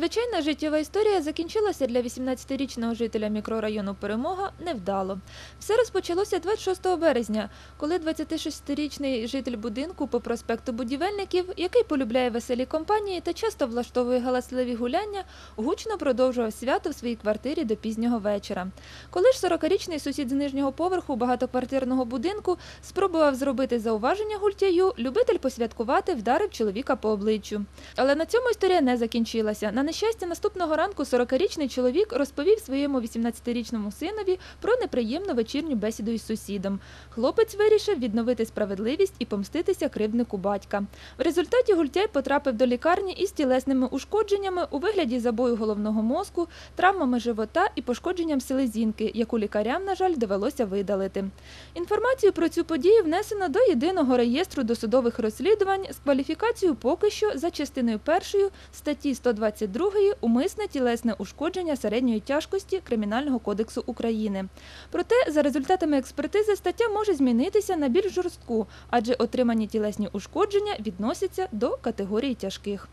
Звичайна життєва історія закінчилася для 18-річного жителя мікрорайону Перемога невдало. Все розпочалося 26 березня, коли 26-річний житель будинку по проспекту Будівельників, який полюбляє веселі компанії та часто влаштовує галасливі гуляння, гучно продовжував свято в своїй квартирі до пізнього вечора. Коли ж 40-річний сусід з нижнього поверху багатоквартирного будинку спробував зробити зауваження гультяю, любитель посвяткувати вдарив чоловіка по обличчю. Але на цьому історія не закінчилася. На нещастя, наступного ранку 40-річний чоловік розповів своєму 18-річному синові про неприємну вечірню бесіду із сусідом. Хлопець вирішив відновити справедливість і помститися кривднику батька. В результаті гультяй потрапив до лікарні із тілесними ушкодженнями у вигляді забою головного мозку, травмами живота і пошкодженням селезінки, яку лікарям, на жаль, довелося видалити. Інформацію про цю подію внесено до єдиного реєстру досудових розслідувань з кваліфікацією поки що за частиною першою статті 122 умисне тілесне ушкодження середньої тяжкості Кримінального кодексу України. Проте за результатами експертизи стаття може змінитися на більш жорстку, адже отримані тілесні ушкодження відносяться до категорії тяжких.